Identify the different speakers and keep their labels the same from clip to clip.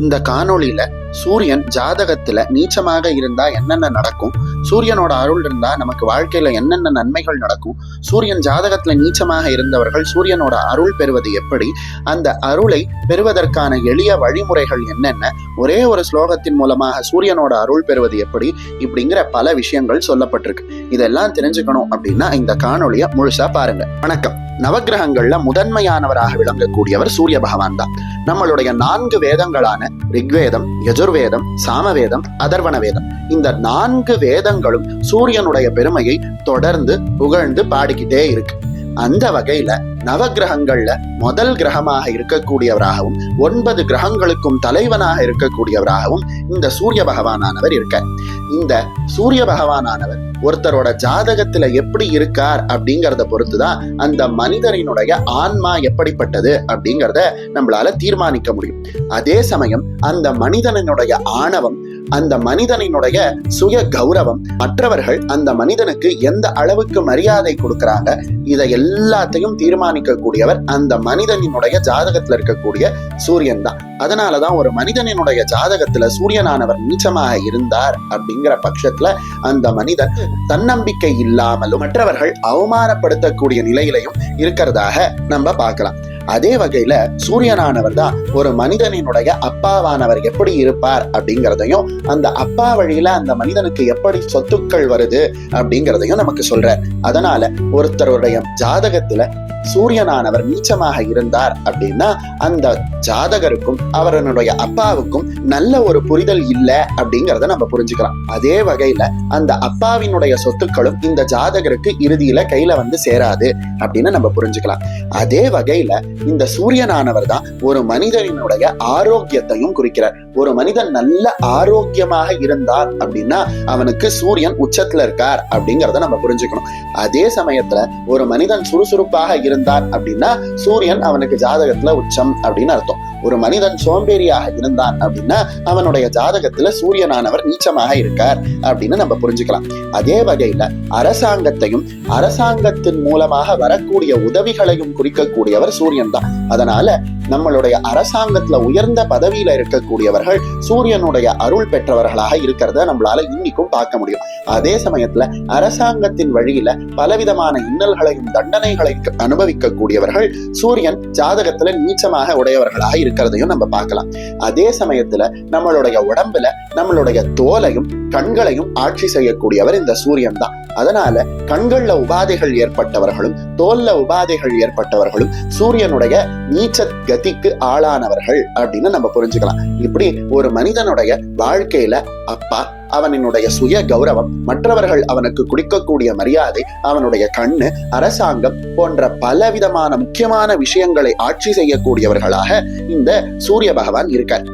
Speaker 1: இந்த காணொளியில சூரியன் ஜாதகத்துல நீச்சமாக இருந்தா என்னென்ன நடக்கும்? சூரியனோட அருள் இருந்தா நமக்கு வாழ்க்கையில என்னென்ன நன்மைகள் நடக்கும்? சூரியன் ஜாதகத்துல நீச்சமாக இருந்தவர்கள் சூரியனோட அருள் பெறுவது எப்படி? அந்த அருளை பெறுவதற்கான எளிய வழிமுறைகள் என்னென்ன? ஒரே ஒரு ஸ்லோகத்தின் மூலமாக சூரியனோட அருள் பெறுவது எப்படி? இப்படிங்கிற பல விஷயங்கள் சொல்லப்பட்டிருக்கு. இதெல்லாம் தெரிஞ்சுக்கணும் அப்படின்னா இந்த காணொளியை முழுசா பாருங்க. வணக்கம். நவக்கிரகங்கள்ல முதன்மையானவராக விளங்கக்கூடியவர் சூரிய பகவான் தான். நம்மளுடைய நான்கு வேதங்களான ரிக்வேதம் யஜுர்வேதம் சாமவேதம் அதர்வண வேதம் இந்த நான்கு வேதங்களும் சூரியனுடைய பெருமையை தொடர்ந்து புகழ்ந்து பாடிக்கிட்டே இருக்கு. அந்த வகையில நவகிரகங்கள்ல முதல் கிரகமாக இருக்கக்கூடியவராகவும் ஒன்பது கிரகங்களுக்கும் தலைவனாக இருக்கக்கூடியவராகவும் இந்த சூரிய பகவானானவர் இருக்க இந்த சூரிய பகவானானவர் ஒருத்தரோட ஜாதகத்துல எப்படி இருக்கார் அப்படிங்கறத பொறுத்துதான் அந்த மனிதரினுடைய ஆன்மா எப்படிப்பட்டது அப்படிங்கறத நம்மளால தீர்மானிக்க முடியும். அதே சமயம் அந்த மனிதனினுடைய ஆணவம் அந்த மனிதனினுடைய சுய கௌரவம். மற்றவர்கள் அந்த மனிதனுக்கு எந்த அளவுக்கு மரியாதை கொடுக்கறாங்க இதை எல்லாத்தையும் தீர்மானிக்கக்கூடியவர் அந்த மனிதனினுடைய ஜாதகத்துல இருக்கக்கூடிய சூரியன் தான். அதனாலதான் ஒரு மனிதனினுடைய ஜாதகத்துல சூரியனானவர் நீச்சமாக இருந்தார் அப்படிங்கிற பட்சத்துல அந்த மனிதன் தன்னம்பிக்கை இல்லாமலும் மற்றவர்கள் அவமானப்படுத்தக்கூடிய நிலையிலையும் இருக்கிறதாக நம்ம பார்க்கலாம். அதே வகையில சூரியனானவர் தான் ஒரு மனிதனினுடைய அப்பாவானவர். எப்படி இருப்பார் அப்படிங்கிறதையும் அந்த அப்பா வழியில அந்த மனிதனுக்கு எப்படி சொத்துக்கள் வருது அப்படிங்கிறதையும் நமக்கு சொல்றார். அதனால ஒருத்தருடைய ஜாதகத்துல சூரியனானவர் நீச்சமாக இருந்தார் அப்படின்னா அந்த ஜாதகருக்கும் அவரனுடைய அப்பாவுக்கும் நல்ல ஒரு புரிதல் இல்லை அப்படிங்கிறத நம்ம புரிஞ்சுக்கலாம். அதே வகையில அந்த அப்பாவினுடைய சொத்துக்களும் இந்த ஜாதகருக்கு இறுதியில கையில வந்து சேராது அப்படின்னு நம்ம புரிஞ்சுக்கலாம். அதே வகையில இந்த சூரியனானவர் தான் ஒரு மனிதனினுடைய ஆரோக்கியத்தையும் குறிக்கிறார். ஒரு மனிதன் நல்ல ஆரோக்கியமாக இருந்தார் அப்படின்னா அவனுக்கு சூரியன் உச்சத்துல இருக்கார் அப்படிங்கிறத நம்ம புரிஞ்சுக்கணும். அதே சமயத்துல ஒரு மனிதன் சுறுசுறுப்பாக இருந்தார் அப்படின்னா சூரியன் அவனுக்கு ஜாதகத்துல உச்சம் அப்படின்னு அர்த்தம். ஒரு மனிதன் சோம்பேறியாக இருந்தான் அப்படின்னா அவனுடைய ஜாதகத்துல சூரியனானவர் நீச்சமாக இருக்கார் அப்படின்னு நம்ம புரிஞ்சுக்கலாம். அதே வகையில அரசாங்கத்தையும் அரசாங்கத்தின் மூலமாக வரக்கூடிய உதவிகளையும் குறிக்கக்கூடியவர் சூரியன் தான். அதனால நம்மளுடைய அரசாங்கத்துல உயர்ந்த பதவியில இருக்கக்கூடியவர்கள் சூரியனுடைய அருள் பெற்றவர்களாக இருக்கிறத நம்மளால இன்னைக்கும் பார்க்க முடியும். அதே சமயத்துல அரசாங்கத்தின் வழியில பலவிதமான இன்னல்களையும் தண்டனைகளையும் அனுபவிக்கக்கூடியவர்கள் சூரியன் ஜாதகத்துல நீச்சமாக உடையவர்களாக இருக்கிறதையும் நம்ம பார்க்கலாம். அதே சமயத்துல நம்மளுடைய உடம்புல நம்மளுடைய தோலையும் கண்களையும் ஆட்சி செய்யக்கூடியவர் இந்த சூரியன் தான். அதனால கண்கள்ல உபாதைகள் ஏற்பட்டவர்களும் தோல்ல உபாதைகள் ஏற்பட்டவர்களும் சூரியனுடைய நீச்ச கதிக்கு ஆளானவர்கள் அப்படின்னு நம்ம புரிஞ்சுக்கலாம். இப்படி ஒரு மனிதனுடைய வாழ்க்கையில அப்பா அவனினுடைய சுய கௌரவம் மற்றவர்கள் அவனுக்கு குடிக்கக்கூடிய மரியாதை அவனுடைய கண்ணு அரசாங்கம் போன்ற பலவிதமான முக்கியமான விஷயங்களை ஆட்சி செய்யக்கூடியவர்களாக இந்த சூரிய பகவான் இருக்கார்.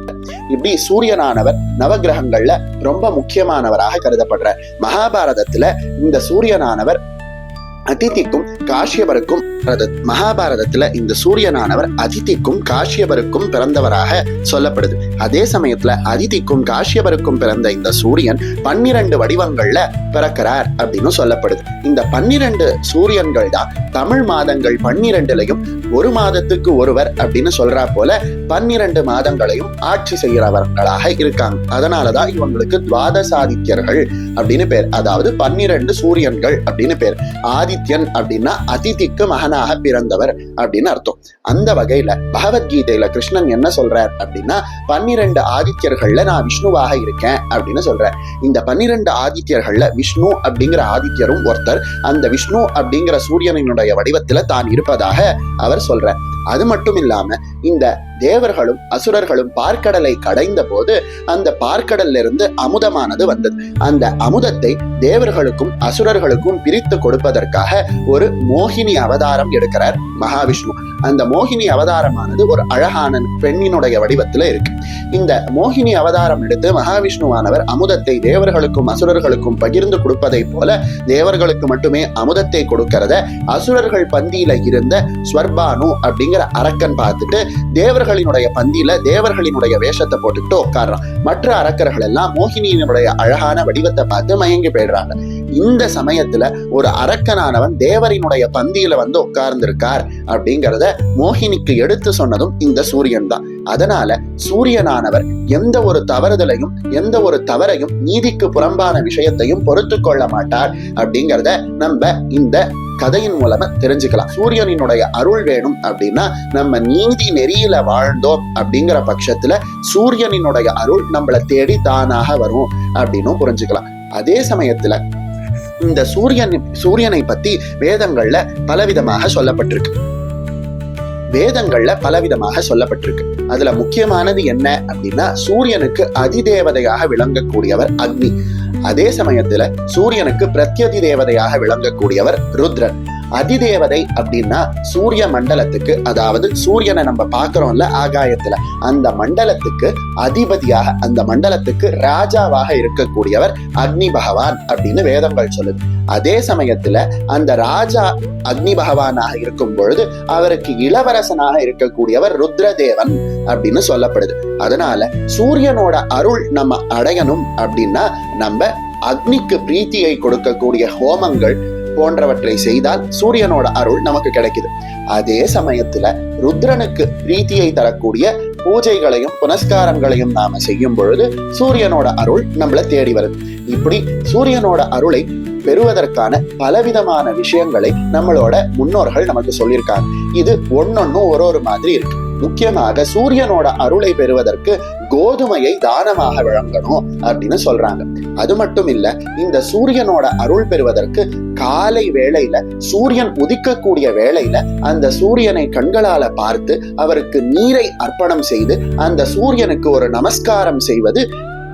Speaker 1: இப்படி சூரியனானவர் நவகிரகங்கள்ல ரொம்ப முக்கியமானவராக கருதப்படுறார். மகாபாரதத்துல இந்த சூரியனானவர் அதித்திக்கும் காஷ்யபருக்கும் மகாபாரதத்துல இந்த சூரியனானவர் அதித்திக்கும் காஷ்யபருக்கும் பிறந்தவராக சொல்லப்படுது. அதே சமயத்துல அதிதிக்கும் காஷ்யபருக்கும் பிறந்த இந்த சூரியன் பன்னிரண்டு வடிவங்கள்ல பிறக்கிறார் அப்படின்னு சொல்லப்படுது. இந்த பன்னிரண்டு சூரியன்கள் தான் தமிழ் மாதங்கள் பன்னிரண்டுலையும் ஒரு மாதத்துக்கு ஒருவர் அப்படின்னு சொல்றா போல பன்னிரண்டு மாதங்களையும் ஆட்சி செய்கிறவர்களாக இருக்காங்க. அதனாலதான் இவங்களுக்கு துவாதசாதித்யர்கள் அப்படின்னு பேர். அதாவது பன்னிரண்டு சூரியன்கள் அப்படின்னு பேர். ஆதித்யன் அப்படின்னா அதிதிக்கு மகனாக பிறந்தவர் அப்படின்னு அர்த்தம். அந்த வகையில பகவத்கீதையில கிருஷ்ணன் என்ன சொல்றார் அப்படின்னா பன்னிரண்டு ஆதித்யர்கள்ல நான் விஷ்ணுவாக இருக்கேன் அப்படின்னு சொல்றார். இந்த பன்னிரண்டு ஆதித்யர்கள்ல விஷ்ணு அப்படிங்கிற ஆதித்யரும் ஒருத்தர். அந்த விஷ்ணு அப்படிங்கிற சூரியனினுடைய வடிவத்துல தான் இருப்பதாக அவர் சொல்றார். அது மட்டும் இல்லாம இந்த தேவர்களும் அசுரர்களும் பார்க்கடலை கடைந்த போது அந்த பார்க்கடல்ல இருந்து அமுதமானது வந்தது. அந்த அமுதத்தை தேவர்களுக்கும் அசுரர்களுக்கும் பிரித்து கொடுப்பதற்காக ஒரு மோகினி அவதாரம் எடுக்கிறார் மகாவிஷ்ணு. அந்த மோகினி அவதாரமானது ஒரு அழகான பெண்ணினுடைய வடிவத்துல இருக்கு. இந்த மோகினி அவதாரம் எடுத்து மகாவிஷ்ணுவானவர் அமுதத்தை தேவர்களுக்கும் அசுரர்களுக்கும் பகிர்ந்து கொடுப்பதை போல தேவர்களுக்கு மட்டுமே அமுதத்தை கொடுக்கிறத அசுரர்கள் பந்தியில இருந்த ஸ்வர்பானு அப்படிங்கிற அரக்கன் பார்த்துட்டு தேவர்களினுடைய பந்தியில தேவர்களினுடைய வேஷத்தை போட்டுக்கிட்டு உட்கார்றான். மற்ற அரக்கர்கள் எல்லாம் மோகினியினுடைய அழகான வடிவத்தை பார்த்து மயங்கி போயிடுறாங்க. இந்த சமயத்துல ஒரு அரக்கனானவன் தேவரினுடைய பந்தியில வந்து உட்கார்ந்திருக்கார் அப்படிங்கிறத மோகினிக்கு எடுத்து சொன்னதும் இந்த சூரியன் தான். அதனால சூரியனானவர் எந்த ஒரு தவறுதலையும் எந்த ஒரு தவறையும் நீதிக்கு புறம்பான விஷயத்தையும் பொறுத்து கொள்ள மாட்டார் அப்படிங்கிறத நம்ம இந்த கதையின் மூலமா தெரிஞ்சுக்கலாம். சூரியனினுடைய அருள் வேணும் அப்படின்னா நம்ம நீதி நெறியில வாழ்ந்தோம் அப்படிங்கிற பட்சத்துல சூரியனினுடைய அருள் நம்மளை தேடி தானாக வரும் அப்படின்னும் புரிஞ்சுக்கலாம். அதே சமயத்துல இந்த சூரியன் சூரியனை பத்தி வேதங்கள்ல பலவிதமாக சொல்லப்பட்டிருக்கு. வேதங்கள்ல பலவிதமாக சொல்லப்பட்டிருக்கு. அதுல முக்கியமானது என்ன அப்படின்னா சூரியனுக்கு அதிதேவதையாக விளங்கக்கூடியவர் அக்னி. அதே சமயத்துல சூரியனுக்கு பிரத்யதி தேவதையாக விளங்கக்கூடியவர் ருத்ரன். அதிதேவதை அப்படின்னா சூரிய மண்டலத்துக்கு அதாவது சூரியனை நம்ம பார்க்கறோம்ல ஆகாயத்துல அந்த மண்டலத்துக்கு அதிபதியாக அந்த மண்டலத்துக்கு ராஜாவாக இருக்கக்கூடியவர் அக்னி பகவான் அப்படின்னு வேதங்கள் சொல்லுது. அதே சமயத்துல அந்த ராஜா அக்னி பகவானாக இருக்கும் பொழுது அவருக்கு இளவரசனாக இருக்கக்கூடியவர் ருத்ரதேவன் அப்படின்னு சொல்லப்படுது. அதனால சூரியனோட அருள் நம்ம அடையணும் அப்படின்னா நம்ம அக்னிக்கு பிரீத்தியை கொடுக்கக்கூடிய ஹோமங்கள் போன்றவற்றை செய்தால் சூரியனோட அருள் நமக்கு கிடைக்குது. அதே சமயத்துல ருத்ரனுக்கு பிரீத்தியை தரக்கூடிய பூஜைகளையும் புனஸ்காரங்களையும் நாம செய்யும் பொழுது சூரியனோட அருள் நம்மள தேடி வருது. இப்படி சூரியனோட அருளை பெறுவதற்கான பலவிதமான விஷயங்களை நம்மளோட முன்னோர்கள் நமக்கு சொல்லியிருக்காங்க. இது ஒன்னொன்னும் ஒரு ஒரு மாதிரி இருக்கு. முக்கியமாக சூரியனோட அருளை பெறுவதற்கு கோதுமையை தானமாக வழங்கணும் அப்படின்னு சொல்றாங்க. அது மட்டும் இல்ல இந்த சூரியனோட அருள் பெறுவதற்கு காலை வேளையில சூரியன் உதிக்கக்கூடிய வேளையில அந்த சூரியனை கண்களால பார்த்து அவருக்கு நீரை அர்ப்பணம் செய்து அந்த சூரியனுக்கு ஒரு நமஸ்காரம் செய்வது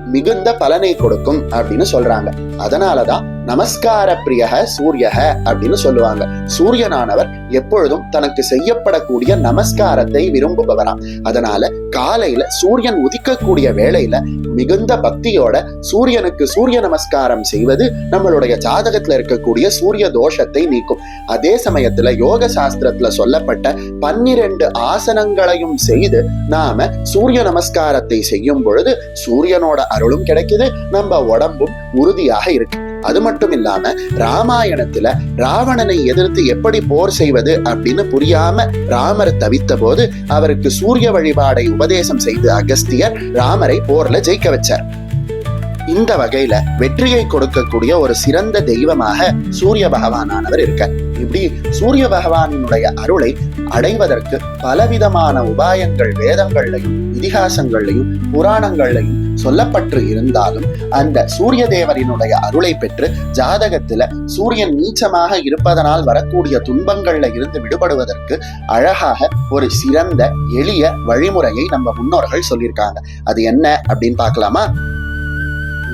Speaker 1: மிகுந்த பலனை கொடுக்கும் அப்படின்னு சொல்றாங்க. அதனாலதான் நமஸ்கார பிரியக சூரியக அப்படின்னு சொல்லுவாங்க. சூரியனானவர் எப்பொழுதும் தனக்கு செய்யப்படக்கூடிய நமஸ்காரத்தை விரும்புபவராம். அதனால காலையில சூரியன் உதிக்கக்கூடிய வேளையில மிகுந்த பக்தியோட சூரியனுக்கு சூரிய நமஸ்காரம் செய்வது நம்மளுடைய ஜாதகத்துல இருக்கக்கூடிய சூரிய தோஷத்தை நீக்கும். அதே சமயத்துல யோக சாஸ்திரத்துல சொல்லப்பட்ட பன்னிரண்டு ஆசனங்களையும் செய்து நாம சூரிய நமஸ்காரத்தை செய்யும் பொழுது சூரியனோட அருளும் கிடைக்குது நம்ம உடம்பும் உறுதியாக இருக்கு. அது மட்டும் இல்லாம ராமாயணத்துல ராவணனை எதிர்த்து எப்படி போர் செய்வது அப்படின்னு புரியாம ராமர் தவித்த போது அவருக்கு சூரிய வழிபாடை உபதேசம் செய்து அகஸ்தியர் ராமரை போர்ல ஜெயிக்க வச்சார். இந்த வகையில வெற்றியை கொடுக்கக்கூடிய ஒரு சிறந்த தெய்வமாக சூரிய பகவானானவர் இருக்கார். இப்படி சூரிய பகவானினுடைய அருளை அடைவதற்கு பலவிதமான உபாயங்கள் வேதங்கள்லையும் இதிகாசங்கள்லையும் புராணங்கள்லையும் சொல்லப்பட்டு இருந்தாலும் அந்த சூரிய தேவரினுடைய அருளை பெற்று ஜாதகத்துல சூரியன் நீச்சமாக இருப்பதனால் வரக்கூடிய துன்பங்கள்ல இருந்து விடுபடுவதற்கு அழகாக ஒரு சிறந்த எளிய வழிமுறையை நம்ம முன்னோர்கள் சொல்லியிருக்காங்க அது என்ன அப்படின்னு பார்க்கலாமா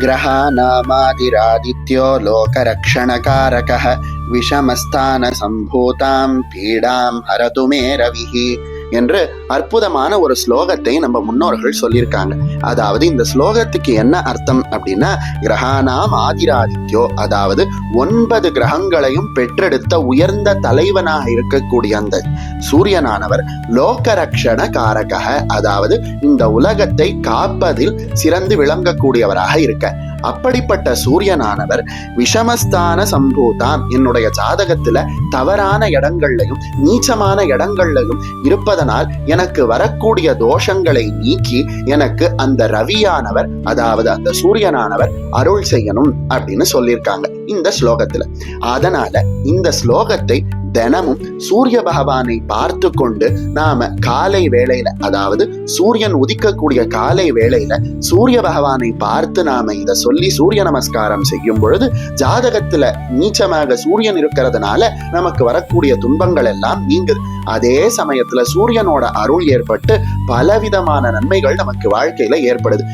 Speaker 1: ग्रहानामादिरादित्यो लोकरक्षणकारकः விஷமஸ்தானசம்பூதாம் பீடாம் ஹரது மே ரவிஹி என்று அற்புதமான ஒரு ஸ்லோகத்தை நம்ம முன்னோர்கள் சொல்லியிருக்காங்க. அதாவது இந்த ஸ்லோகத்துக்கு என்ன அர்த்தம் அப்படின்னா கிரகானாம் ஆதிராதித்யோ அதாவது ஒன்பது கிரகங்களையும் பெற்றெடுத்த உயர்ந்த தலைவனாக இருக்கக்கூடிய அந்த சூரியனானவர் லோகரக்ஷண காரக அதாவது இந்த உலகத்தை காப்பதில் சிறந்து விளங்கக்கூடியவராக இருக்க. அப்படிப்பட்ட சூரியனானவர் விஷமஸ்தான சம்பூதாம் என்னுடைய ஜாதகத்துல தவறான இடங்கள்லையும் நீச்சமான இடங்கள்லையும் இருப்பதனால் எனக்கு வரக்கூடிய தோஷங்களை நீக்கி எனக்கு அந்த ரவியானவர் அதாவது அந்த சூரியனானவர் அருள் செய்யணும் அப்படின்னு சொல்லியிருக்காங்க இந்த ஸ்லோகத்துல. அதனால இந்த ஸ்லோகத்தை தினமும் சூரிய பகவானை பார்த்து கொண்டு நாம காலை வேளையில அதாவது சூரியன் உதிக்கக்கூடிய காலை வேளையில சூரிய பகவானை பார்த்து நாம இத சொல்லி சூரிய நமஸ்காரம் செய்யும் பொழுது ஜாதகத்துல நீச்சமாக சூரியன் இருக்கிறதுனால நமக்கு வரக்கூடிய துன்பங்கள் எல்லாம் நீங்குது. அதே சமயத்துல சூரியனோட அருள் ஏற்பட்டு பலவிதமான நன்மைகள் நமக்கு வாழ்க்கையில ஏற்படுது.